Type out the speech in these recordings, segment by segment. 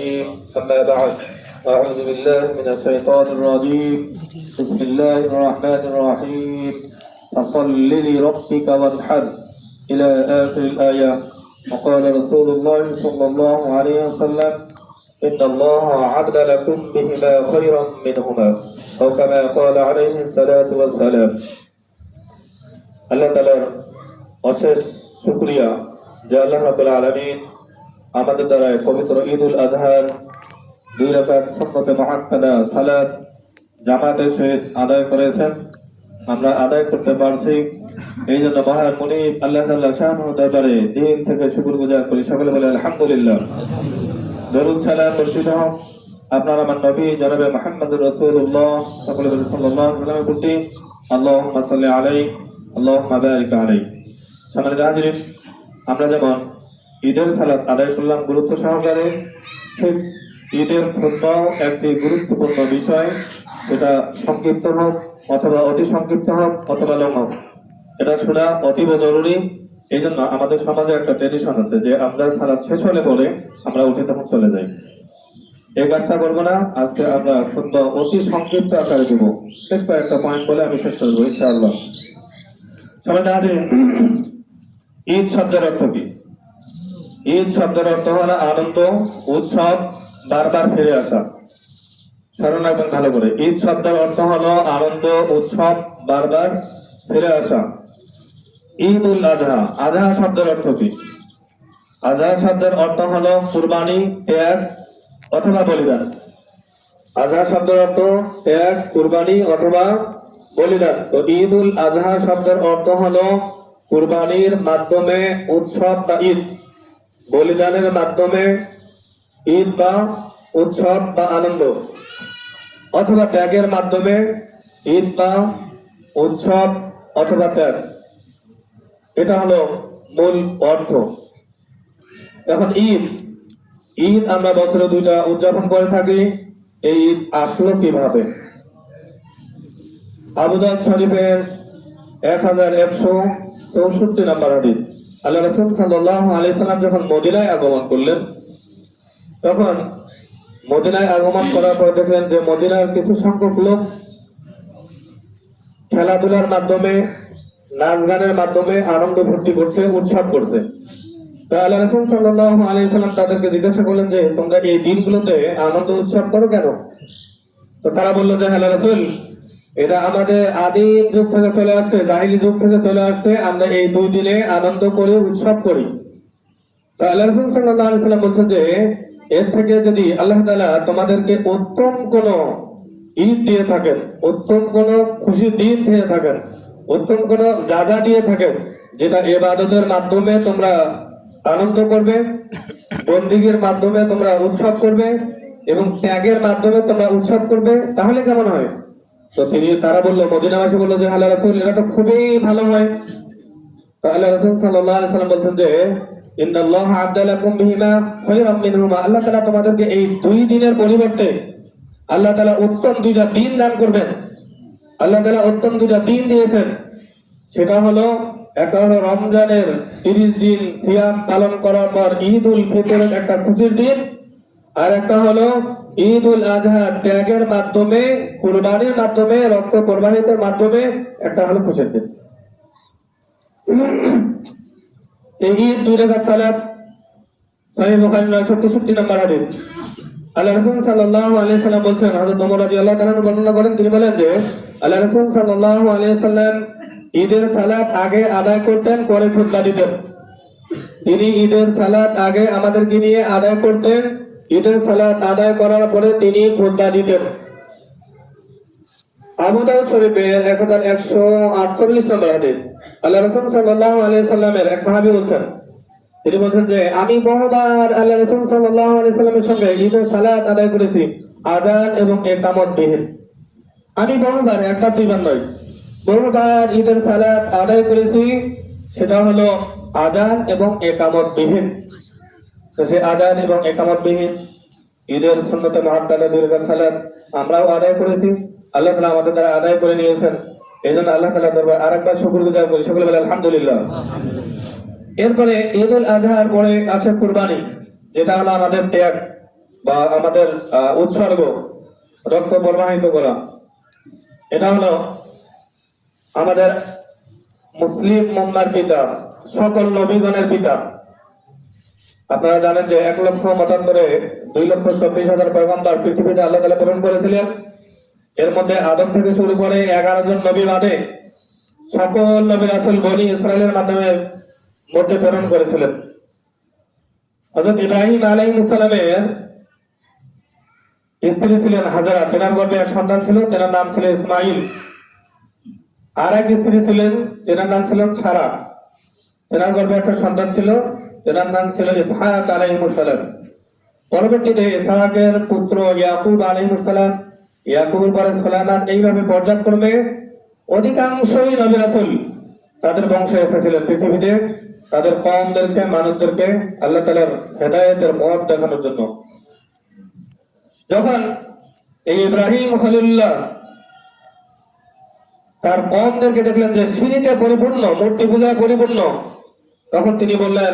الرحيم أما بعد أعوذ بالله من الشيطان الرجيم بسم الله الرحمن الرحيم فصل لربك وانحر إلى آخر الآية وقال رسول الله صلى الله عليه وسلم إن الله عبد لكم بهما خيرا منهما أو كما قال عليه الصلاة والسلام আল্লাহ তালার অশেষ শুক্রিয়া যে আল্লাহ রাবুল আলমিন আমাদের দ্বারা পবিত্র ঈদ উল আজহার দুই রাকাত সন্নতে মহাক্কাদা সালাত জামাতের সহিত আদায় করেছেন। আমরা আদায় করতে পারছি। এই জন্য মহান মুনি আল্লাহ তাল্লাহ শাহ দরবারে দিন থেকে শুকুর গুজার করি। সকলে বলে আলহামদুলিল্লাহ। দরুদ সালাম হক। আপনার আমার নবী জনাবে মোহাম্মদ রসুল্লাহ সকলে বলে সাল্লাল্লাহু আলাইহি ওয়াসাল্লামের প্রতি আল্লাহুম্মা সাল্লি আলাইহি আল্লাহুম্মা বারিক আলাইহি সম্মানিত আমরা যেমন ঈদের সালাত আদায় করলাম। গুরুত্ব সহকারে ঠিক ঈদের খুতবাও একটি গুরুত্বপূর্ণ বিষয়। সেটা সংক্ষিপ্ত হোক অথবা অতি সংক্ষিপ্ত হোক অথবা লং হোক। এটা শোনা অতীব জরুরি। এই জন্য আমাদের সমাজে একটা ট্রেডিশন আছে যে, আমরা সালাদ শেষ হলে বলে আমরা উঠে তখন চলে যাই। এই কাজটা করব না। আজকে আমরা খুতবা অতি সংক্ষিপ্ত আকারে দেবো। শেষ কয়েকটা পয়েন্ট বলে আমি শেষ করব, ইনশাআল্লাহ। সবাই দাঁড়িয়ে ঈদ শব্দের অর্থ কি? ঈদ শব্দের অর্থ হল আনন্দ, উৎসব, বারবার ফিরে আসা। স্মরণ রাখবেন ভালো করে। ঈদ শব্দের অর্থ হল আনন্দ, উৎসব, বারবার ফিরে আসা। ঈদ উল আজহা আজহা শব্দের অর্থ কি? আজহা শব্দের অর্থ হল কুরবানি, ত্যাগ, অথবা বলিদান। আজহা শব্দের অর্থ ত্যাগ, কুরবানি, অথবা বলিদান। তো ঈদ উল আজহা শব্দের অর্থ হল কুরবানির মাধ্যমে উৎসব বা ঈদ। বলিদানের মাধ্যমে ঈদ বা উৎসব বা আনন্দ। অথবা ত্যাগের মাধ্যমে ঈদ বা উৎসব অথবা ত্যাগ। এটা হলো মূল অর্থ। এখন ঈদ। ঈদ আমরা বছরে দুইটা উদযাপন করে থাকি। এই ঈদ আসলো কীভাবে? আবুদাদ শরীফের এক হাজার একশো চৌষট্টি নম্বর হাদিস। আল্লাহ রসুল সাল্লাহ আলি সাল্লাম যখন মদিনায় আগমন করলেন, তখন মদিনায় আগমন করার পর দেখলেন যে মদিনার কিছু সংখ্যক লোক খেলাধুলার মাধ্যমে, নাচ গানের মাধ্যমে আনন্দ ভর্তি করছে, উৎসব করছে। তা আল্লাহ রসুল সাল্লাহ আলি সাল্লাম তাদেরকে জিজ্ঞাসা করলেন যে, তোমরা এই দিনগুলোতে আনন্দ উৎসব করো কেন? তো তারা বলল যে হ্যাঁ রসুল এটা আমাদের আদিম যুগ থেকে চলে আসছে, জাহিলি যুগ থেকে চলে আসছে। আমরা এই দুই দিনে আনন্দ করি, উৎসব করি। আল্লাহ বলছেন যে, এর থেকে যদি আল্লাহ তাআলা তোমাদেরকে উত্তম কোন ঈদ দিয়ে থাকেন, উত্তম কোন খুশি দিন দিয়ে থাকেন, উত্তম কোন জায়গা দিয়ে থাকেন, যেটা এবাদতের মাধ্যমে তোমরা আনন্দ করবে, বন্দিগের মাধ্যমে তোমরা উৎসব করবে, এবং ত্যাগের মাধ্যমে তোমরা উৎসব করবে, তাহলে কেমন হয়? তো তিনি, তারা বলল, মদিনাবাসী বলল যে, আল্লাহ রসুল, এটা তো খুবই ভালো হয়। তো আল্লাহ রসুল সাল্লাহ সাল্লাম বলছেন যে, ইন্নাল্লাহ আদালাকুম বিহিমা খায়রাম মিনহুমা। আল্লাহ তাআলা তোমাদেরকে এই দুই দিনের পরিবর্তে আল্লাহ তাআলা উত্তম দুইটা দিন দান করবেন। আল্লাহ তাআলা উত্তম দুইটা দিন দিয়েছেন। সেটা হলো, একটা হলো রমজানের তিরিশ দিন সিয়াম পালন করার পর ঈদ উল ফিতরের একটা খুশির দিন আর একটা হলো ঈদ উল আজহা ত্যাগের মাধ্যমে, কুরবানির মাধ্যমে, রক্ত প্রবাহিতের মাধ্যমে, একটা হলো খুশির দিন। এই ঈদ দুই রেখাত সালাত সহিহ বুখারী 963 নম্বর হাদিস। আল্লাহ রাসূল সাল্লাল্লাহু আলাইহি সাল্লাম বলেন হযরত ওমর রাদিয়াল্লাহু তাআলা বর্ণনা করেন, তিনি বলেন যে, আল্লাহ রাসূল সাল্লাল্লাহু আলাইহি সাল্লাম ঈদের সালাত আগে আদায় করতেন, পরে খুতবা দিতেন। তিনি ঈদের সালাত আগে আমাদেরকে নিয়ে আদায় করতেন ঈদের সালাত আদায় করার পরে তিনি খুতবা দিতেন। আবু দাউদ শরীফের এক হাজার একশো আটচল্লিশ নম্বর হাদিস। আল্লাহ রসুল সাল্লাহ আলিয়া সাল্লামের এক সাহাবি বলছেন, তিনি বলছেন যে, আমি বহুবার আল্লাহ রসুল সাল্লাহ আলিয়া সাল্লামের সঙ্গে ঈদের সালাত আদায় করেছি আজান এবং একামত বিহীন আমি বহুবার একটা দুইবার নয়, বহুবার ঈদের সালাত আদায় করেছি, সেটা হলো আজান এবং একামত বিহীন সে আজান এবং একামত বিহীন ঈদের সুন্নতে মহাত্মালে দুর্গা সালাত আমরাও আদায় করেছি। আল্লাহ তালা আমাদের দ্বারা আদায় করে নিয়েছেন। এই জন্য আল্লাহ তালা দরবার আরেকবার শুকুর গুজার করি। সকলে বলে আলহামদুলিল্লাহ। এরপরে ঈদ উল আজহার পরে আছে কুরবানি, যেটা হলো আমাদের ত্যাগ বা আমাদের উৎসর্গ, রক্ত প্রবাহিত করা। এটা হলো আমাদের মুসলিম মুম্মার পিতা, সকল নবীগণের পিতা। আপনারা জানেন যে এক লক্ষ মতান্তরে দুই লক্ষ চব্বিশ হাজার পয়গম্বর পৃথিবীতে আল্লাহ তালা প্রেরণ করেছিলেন। এর মধ্যে আদম থেকে শুরু করে এগারো জন নবী বাদে সকল নবী রাসুল বনি ইসরায়েলের মাধ্যমে মধ্যে প্রেরণ করেছিলেন। হজরত ইব্রাহিম আলাইহিস সালামের স্ত্রী ছিলেন হাজারা। তেনার গর্ভে এক সন্তান ছিল, তেনার নাম ছিল ইসমাইল। আর এক স্ত্রী ছিলেন, তেনার নাম ছিল সারা। তেনার গর্ভে একটা সন্তান ছিল তেনার নাম ছিল ইসহাক আলাইহিস সালাম। পরবর্তীতে ইসহাকের পুত্র ইয়াকুব আলাইহিস সালাম। ইয়াকুবের পরে সুলাইমান এইভাবে পর্যায়ক্রমে অধিকাংশই নবী রাসূল। তাদের বংশে এসেছিলেন পৃথিবীতে। তাদের কমদেরকে মানুষদেরকে আল্লাহ তালার হেদায়েতের পথ দেখানোর জন্য। যখন এই ইব্রাহিম খলিল্লাহ তার কমদেরকে দেখলেন যে সিঁড়িতে পরিপূর্ণ, মূর্তি পূজায় পরিপূর্ণ তখন তিনি বললেন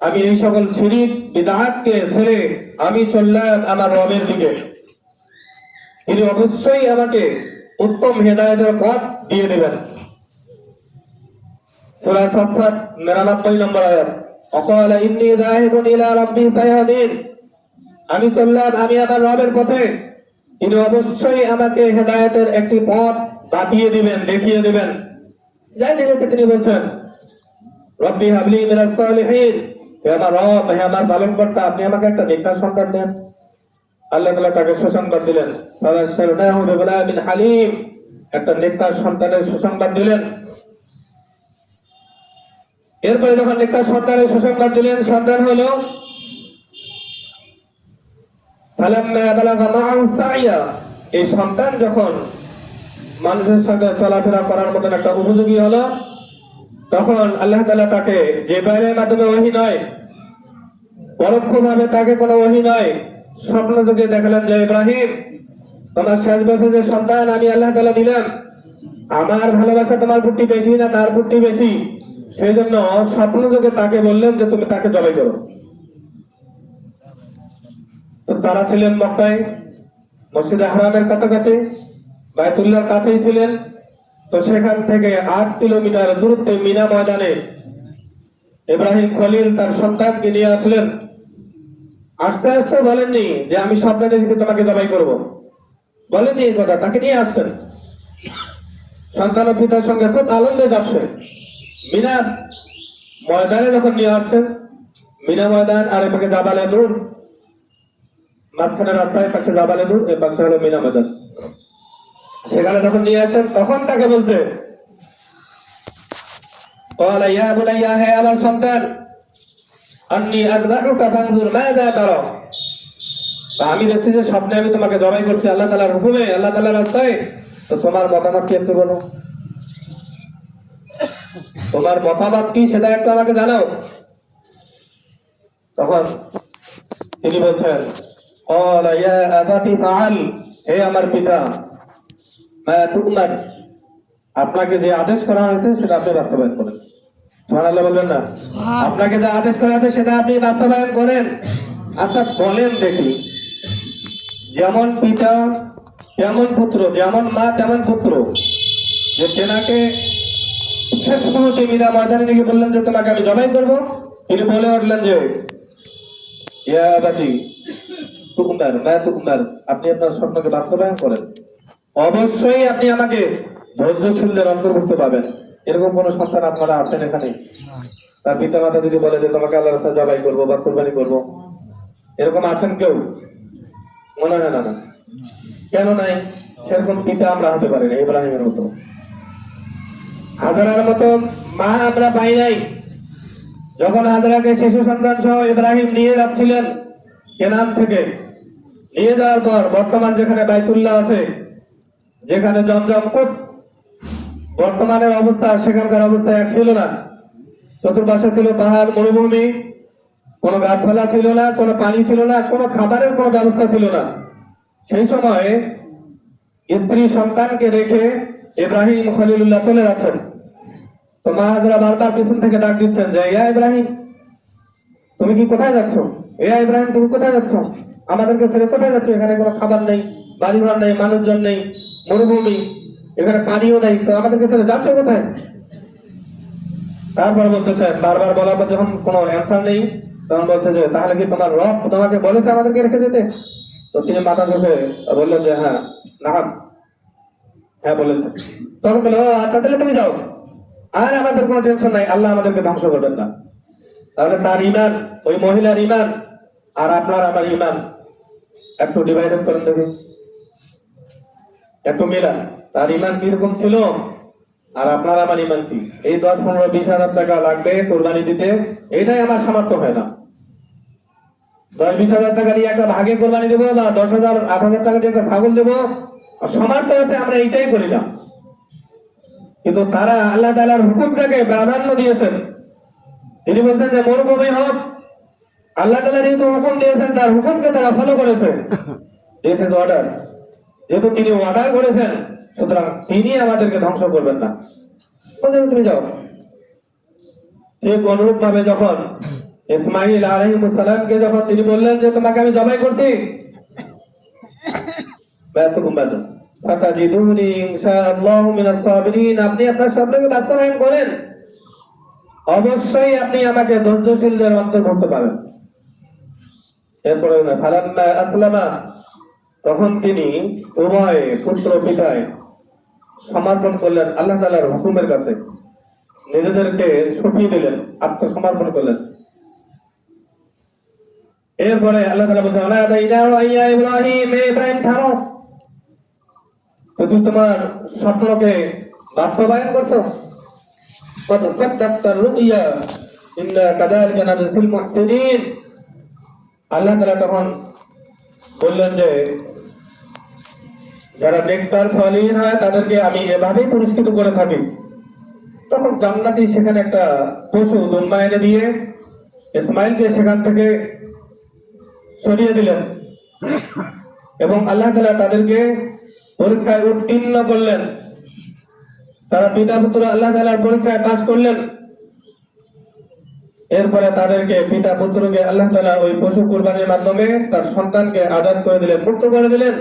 আমি এই সকল শিরিক বিদআতকে ছেড়ে আমি চললাম আমার রবের দিকে। তিনি অবশ্যই আমাকে উত্তম হেদায়েতের পথ দিয়ে দেবেন। সূরা সাফফাত 99 নম্বর আয়াত, অকালা ইন্নি যাহিবুন ইলা রাব্বি সায়াহদিন আমি চললাম আমি আমার রবের পথে। তিনি অবশ্যই আমাকে হেদায়তের একটি পথ বাতিয়ে দিবেন, দেখিয়ে দিবেন। যাইতে যেতে তিনি বলছেন, রব্বি হাবলি মিনাস সালিহিন। হে আমার রব, হে আমার পালন কর্তা আপনি আমাকে একটা নেককার সন্তান দেন। আল্লাহ তাআলা তাকে সুসংবাদ দিলেন। ফাবাশশারনাহু বিগুলামিন হালিম। একটা নেককার সন্তানের সুসংবাদ দিলেন। এরপরে যখন নেককার সন্তানের সুসংবাদ দিলেন, সন্তান হলো এই সন্তান যখন মানুষের সাথে চলাফেরা করার মতন একটা উপযোগী হলো, তখন আল্লাহ তাআলা তাকে যে বাইরের মাধ্যমে ওহী নয়, পরোক্ষভাবে তাকে কোনো ওহী নয়, স্বপ্ন যোগে দেখালেন যে, ইব্রাহিম, তোমার শেষ বছর যে সন্তান আমি আল্লাহ তালা দিলাম, আমার ভালোবাসা তোমার প্রতি বেশি না তার প্রতি বেশি। সেই জন্য স্বপ্ন যোগে তাকে বললেন যে, তুমি তাকে জবাই করো। তো তারা ছিলেন মক্কায়, মসজিদে হারামের কাছাকাছি, বায়তুল্লাহর কাছেই ছিলেন। তো সেখান থেকে আট কিলোমিটার দূরত্বে মিনা ময়দানে ইব্রাহিম খলিল তার সন্তানকে নিয়ে আসলেন। আস্তে আস্তে বলেননি যে, আমি স্বপ্নে দেখেছি তোমাকে জবাই করব। বলেননি এই কথা, তাকে নিয়ে আসছেন। সন্তান পিতার সঙ্গে খুব আনন্দে যাচ্ছে। মিনা ময়দানে যখন নিয়ে আসছেন, মিনা ময়দান আর এপাকে জাবালে নূর মাঝখানে রাস্তায় পাশে জাবালেনুর এর পাশে হলো মিনা বাজার সেখানে যখন নিয়ে আসেন, তখন তাকে বলছে আমার সন্তান আমি দেখছি যে স্বপ্নে আমি তোমাকে জবাই করছি আল্লাহ তালার হুকুমে, আল্লাহ তালার রাস্তায়। তো তোমার মতামত কি একটু বলো? তোমার মতামত কি সেটা একটু আমাকে জানাও। তখন তিনি বলছেন قال يا أبت فعل হে আমার পিতা মা তুমার আপনাকে যে আদেশ করা হয়েছে সেটা আপনি বাস্তবায়ন করেন সুবহানাল্লাহ বলবেন না আপনাকে যে আদেশ করা হয়েছে সেটা আপনি বাস্তবায়ন করেন আচ্ছা বলেন দেখি যেমন পিতা তেমন পুত্র যেমন মা তেমন পুত্র যে তেনাকে শেষ মুহূর্তে মিনা ময়দানে নিয়ে বললেন যে তোমাকে আমি জবাই করব তিনি বলে উঠলেন যে ইয়া বাতি তুকুমার মা তুকুমার আপনি আপনার স্বপ্নকে বাস্তবায়ন করেন। অবশ্যই আপনি আমাকে ধৈর্যশীলদের অন্তর্ভুক্ত পাবেন। এরকম কোন সন্তান আপনারা আছেন এখানে? তার পিতা মাতা যদি বলে যে, তোমাকে আল্লাহ রাস্তায় জবাই করব বা কোরবানি করব। এরকম আছেন কেউ? মনে হয় না না। কেন নাই? সেরকম পিতা আমরা হতে পারি না, ইব্রাহিমের মতো। হাজারার মতো মা আমরা পাই নাই। যখন হাজরাকে শিশু সন্তান সহ ইব্রাহিম নিয়ে যাচ্ছিলেন, কেনান থেকে নিয়ে যাওয়ার পর বর্তমান যেখানে বাইতুল্লাহ আছে, যেখানে জমজম কূপ বর্তমানের অবস্থা, সেখানকার অবস্থা এক ছিল না। চতুর্পাশে ছিল পাহাড়, মরুভূমি, কোনো গাছপালা ছিল না, কোনো পানি ছিল না, কোনো খাবারের কোনো ব্যবস্থা ছিল না। সেই সময়ে স্ত্রী সন্তানকে রেখে ইব্রাহিম খলিলুল্লাহ চলে যাচ্ছেন। তো মা হাজরা বারবার পিছন থেকে ডাক দিচ্ছেন, যে ইয়া ইব্রাহিম, তুমি কি কোথায় যাচ্ছ? এ ইব্রাহিম, তুমি কোথায় যাচ্ছ? আমাদেরকে ছেড়ে কোথায় যাচ্ছ, এখানে কোনো খাবার নেই, বাড়িঘর নেই, মানুষজন নেই, মরুভূমি, এখানে পানিও নেই। তো আমাদেরকে ছেড়ে যাচ্ছে কোথায়? তারপর বলতেছে বারবার বলার পর যখন কোনো অ্যান্সার নেই, তখন বলছে যে, তাহলে কি তোমার রব তোমাকে বলেছে আমাদেরকে রেখে যেতে? তো তিনি মাথা ঝুঁকে বললেন যে হ্যাঁ না হ্যাঁ বলেছে। তখন বলে, ও আচ্ছা তাহলে তুমি যাও। আর আমাদের কোনো টেনশন নাই, আল্লাহ আমাদেরকে ধ্বংস করবেন না। তাহলে তার ইমান ওই মহিলার ইমান আর আপনার আমার ইমান একটু ডিভাইডেড করেন দেখি একটু মিলান তার ইমান কীরকম ছিল? আর আপনার আমার ইমান কি? এই দশ, পনেরো, বিশ হাজার টাকা লাগবে কোরবানি দিতে। এটাই আমার সামর্থ্য হয় না। দশ, বিশ হাজার টাকা দিয়ে একটা ভাগে কোরবানি দেবো বা দশ হাজার, আট হাজার টাকা দিয়ে একটা ছাগল দেবো? সামর্থ্য আছে, আমরা এইটাই করি না। কিন্তু তারা আল্লাহ তালার হুকুমটাকে প্রাধান্য দিয়েছেন। তিনি বলছেন যে, মরুভূমি হোক আল্লাহ তালা যেহেতু হুকুম দিয়েছেন, তার হুকুমকে তারা ফলো করেছে। দিয়েছেন অর্ডার যেহেতু তিনি অর্ডার করেছেন, সুতরাং তিনি আমাদেরকে ধ্বংস করবেন না। তুমি যাও। ঠিক অনুরূপ ভাবে যখন ইসমাইল আলহিমুসালামকে যখন তিনি বললেন যে, তোমাকে আমি জবাই করছি। আপনি আপনার স্বপ্নকে বাস্তবায়ন করেন। অবশ্যই আপনি আমাকে ধৈর্যশীলদের অন্তর্ভুক্ত পাবেন। এরপরে ফালাম্মা আসলামা। তখন তিনি উভয় পুত্র পিতায় সমর্পণ করলেন আল্লাহ তাআলার হুকুমের কাছে। নিজেদেরকে সঁপিয়ে দিলেন, আত্মসমর্পণ করলেন। এরপরে আল্লাহ তাআলা বলছেন, আলা দাইনা ওয়া ইয়া ইব্রাহিম ইব্রাহিম তুমি তোমার স্বপ্নকে বাস্তবায়ন করছ। কত ইন্না কাদালিকা নাজজিল মুহসিনিন আল্লাহ তাআলা তখন বললেন যে, যারা নেককার সলিহীন হয়, তাদেরকে আমি এভাবেই পুরস্কৃত করে থাকি। তখন জান্নাতি সেখানে একটা পশু দুম্বা এনে দিয়ে ইসমাইলকে সেখান থেকে সরিয়ে দিলেন। এবং আল্লাহ তালা তাদেরকে পরীক্ষায় উত্তীর্ণ করলেন। তারা পিতা পুত্র আল্লাহ তালার পরীক্ষায় পাশ করলেন। এরপরে তাদেরকে পিতা পুত্রকে আল্লাহ তালা ওই পশু কুরবানির মাধ্যমে তার সন্তানকে আজাদ করে দিলেন, মুক্ত করে দিলেন।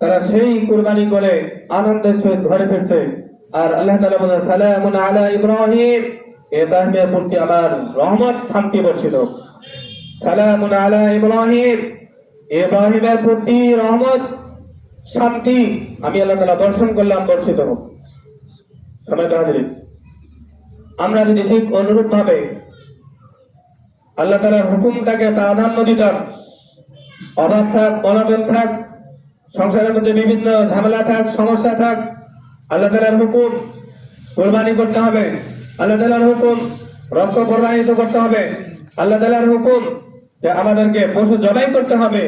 তারা সেই কুরবানি করে আনন্দের সহিত ঘরে ফিরছে। আর আল্লাহ তালা বলেন, সালামুন আলা ইব্রাহিম। ইব্রাহিমের প্রতি আমার রহমত, শান্তি বর্ষিত সালামুন আলা ইব্রাহিম। ইব্রাহিমের প্রতি রহমত, শান্তি আমি আল্লাহ তালা দর্শন করলাম, বর্ষিত হোক। সময় আমরা যদি ঠিক অনুরূপ ভাবে আল্লাহ তালার হুকুমটাকে প্রাধান্য দিতাম অভাব থাক, অনটন থাক, সংসারের মধ্যে বিভিন্ন ঝামেলা থাক, সমস্যা থাক, আল্লাহ তালার হুকুম কোরবানি করতে হবে। আল্লাহ তালার হুকুম রক্ত প্রবাহিত করতে হবে। আল্লাহ তালার হুকুম যে আমাদেরকে পশু জবাই করতে হবে।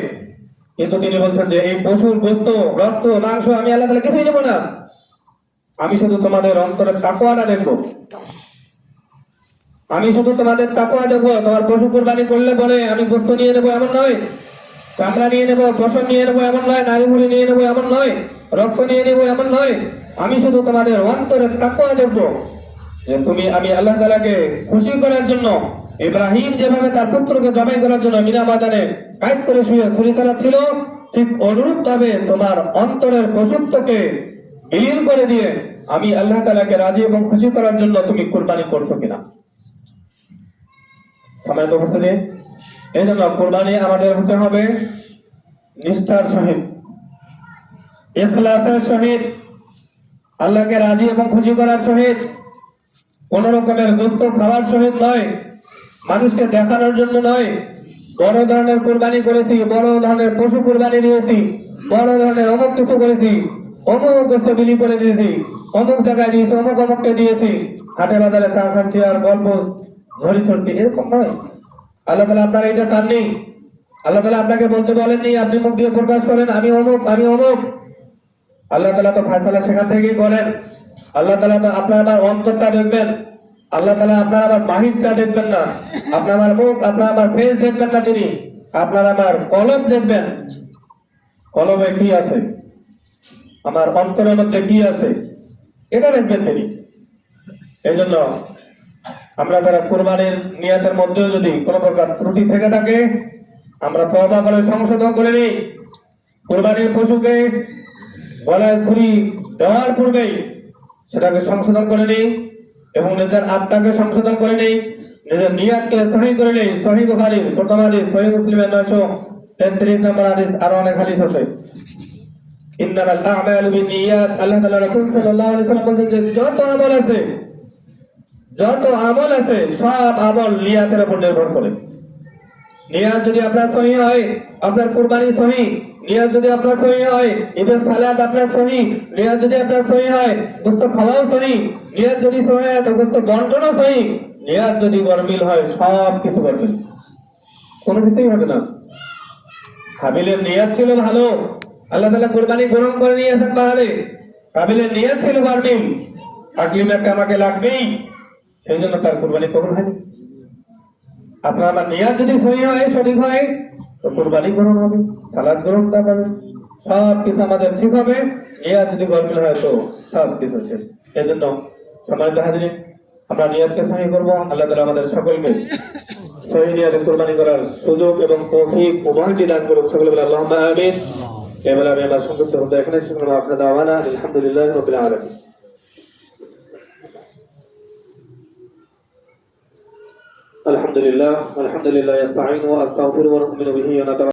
কিন্তু তিনি বলছেন যে, এই পশুর গোস্ত, রক্ত, মাংস আমি আল্লাহ তালা কিছুই নেব না। আমি শুধু তোমাদের অন্তরের তাকোয়াটা দেখব। আমি শুধু তোমাদের তাকোয়া দেখব তোমার পশু কোরবানি করলে বলে আমি গোস্ত নিয়ে নেব এমন নয়। চামড়া নিয়ে নেব পশম নিয়ে নেব এমন নয় নারী মুড়ি নিয়ে নেব এমন নয়, রক্ত নিয়ে নেব এমন নয়। আমি শুধু তোমাদের অন্তরের তাকোয়া দেখব যে তুমি আমি আল্লাহ তালাকে খুশি করার জন্য, ইব্রাহিম যেভাবে তার পুত্রকে জবাই করার জন্য মিনা ময়দানে কাজ করে শুয়ে ছুরি চালাচ্ছিল ঠিক অনুরূপ ভাবে তোমার অন্তরের পশুত্বকে বিলীন করে দিয়ে আমি আল্লাহ তালাকে রাজি এবং খুশি করার জন্য তুমি কোরবানি করছ কিনা। সময় তো উপস্থিতি। এই জন্য কোরবানি আমাদের হতে হবে নিষ্ঠার সহিত। ইখলাসের সহিত, আল্লাহকে রাজি এবং খুশি করার সহিত, কোন রকমের দুঃখ খাওয়ার সহিত নয়, মানুষকে দেখানোর জন্য নয়। বড় ধরনের কোরবানি করেছি, বড় ধরনের পশু কোরবানি দিয়েছি, বড় ধরনের অমুক কিছু করেছি, অমুক কিছু বিলি করে দিয়েছি, অমুক জায়গায় দিয়েছি, অমুক অমুককে দিয়েছি। হাটে বাজারে চা খাচ্ছি আর গল্প ধরি ছড়ছি এরকম নয়। আল্লাহ তালা আপনারা এটা চাননি। আল্লাহ তালা আপনাকে বলতে বলেননি, আপনি মুখ দিয়ে প্রকাশ করেন, আমি অমুক আমি অমুক। আল্লাহ তালা তো ফায়সালা সেখান থেকেই করেন। আল্লাহ তালা তো আপনার আমার অন্তরটা দেখবেন। আল্লাহ তালা আপনার আমার বাহিরটা দেখবেন না। আপনার আমার মুখ, আপনার আমার ফেস দেখবেন না তিনি। আপনার আমার কলম দেখবেন। কলমে কি আছে? আমার অন্তরের মধ্যে কি আছে? এটা দেখবেন তিনি। এই জন্য আমরা যারা কোরবানির নিয়াতের মধ্যেও যদি কোনো প্রকার ত্রুটি থেকে থাকে, আমরা তবা করে সংশোধন করে নিই। কোরবানির পশুকে গলায় ছুরি দেওয়ার পূর্বেই সেটাকে সংশোধন করে নিই এবং নিজের আত্মাকে সংশোধন করে নিই, নিজের নিয়াতকে সহি করে নিই। সহি বুখারি, প্রথম হাদিস, সহি মুসলিমের নয়শো তেত্রিশ নম্বর হাদিস আরও অনেক হাদিস আছে। ইন্নামাল আ'মালু বিন্নিয়াত আল্লাহ তাআলা রাসূল সাল্লাল্লাহু আলাইহি ওয়াসাল্লাম বলেন যে, যত আমল আছে যত আমল আছে, সব আমল নিয়াতের উপর নির্ভর করে। নিয়াত যদি আপনার সহি হয়, আপনার কুরবানি সহি, নিয়াত যদি আপনার সহি হয়, ঈদের সালাত আপনার সহি, নিয়াত যদি আপনার সহি হয় গোস্ত খাওয়াও সহি, নিয়াত যদি সহি হয়, তো গোস্ত বন্টনও সহি, নিয়াত যদি গরমিল হয়, সব কিছু গরমিল কোনো কিছুই হবে না। হাবিলের নিয়াত ছিল ভালো, আল্লাহ তাআলা কুরবানি গ্রহণ করে নিয়েছেন পাহাড়ে। হাবিলের নিয়াত ছিল গরমিল একটা আমাকে লাগবেই। সেই জন্য তার কোরবানি কবুল হয়নি। আপনার আমার নিয়াত যদি সহি হয়, সঠিক হয়, তো কুরবানি গ্রহণ হবে, সালাদ গ্রহণ করতে পারবে সব কিছু আমাদের ঠিক হবে। নিয়াত যদি গরমিল হয়, তো সব কিছু শেষ। এই জন্য সম্মানিত হাজিরিন, আমরা নিয়াতকে সহি করব। আল্লাহ তালা আমাদের সকলকে সহি নিয়াতে কুরবানি করার সুযোগ এবং তৌফিক, উভয়টি দান করুক সকলে বলে আল্লাহ আমিন। এবার আমি আমার সংযুক্ত হতে এখানে করব আপনার দাওয়ানা আলহামদুলিল্লাহ রবিল আলমী الحمد لله الحمد لله يستعين وأستغفر ونؤمن به ونتوكل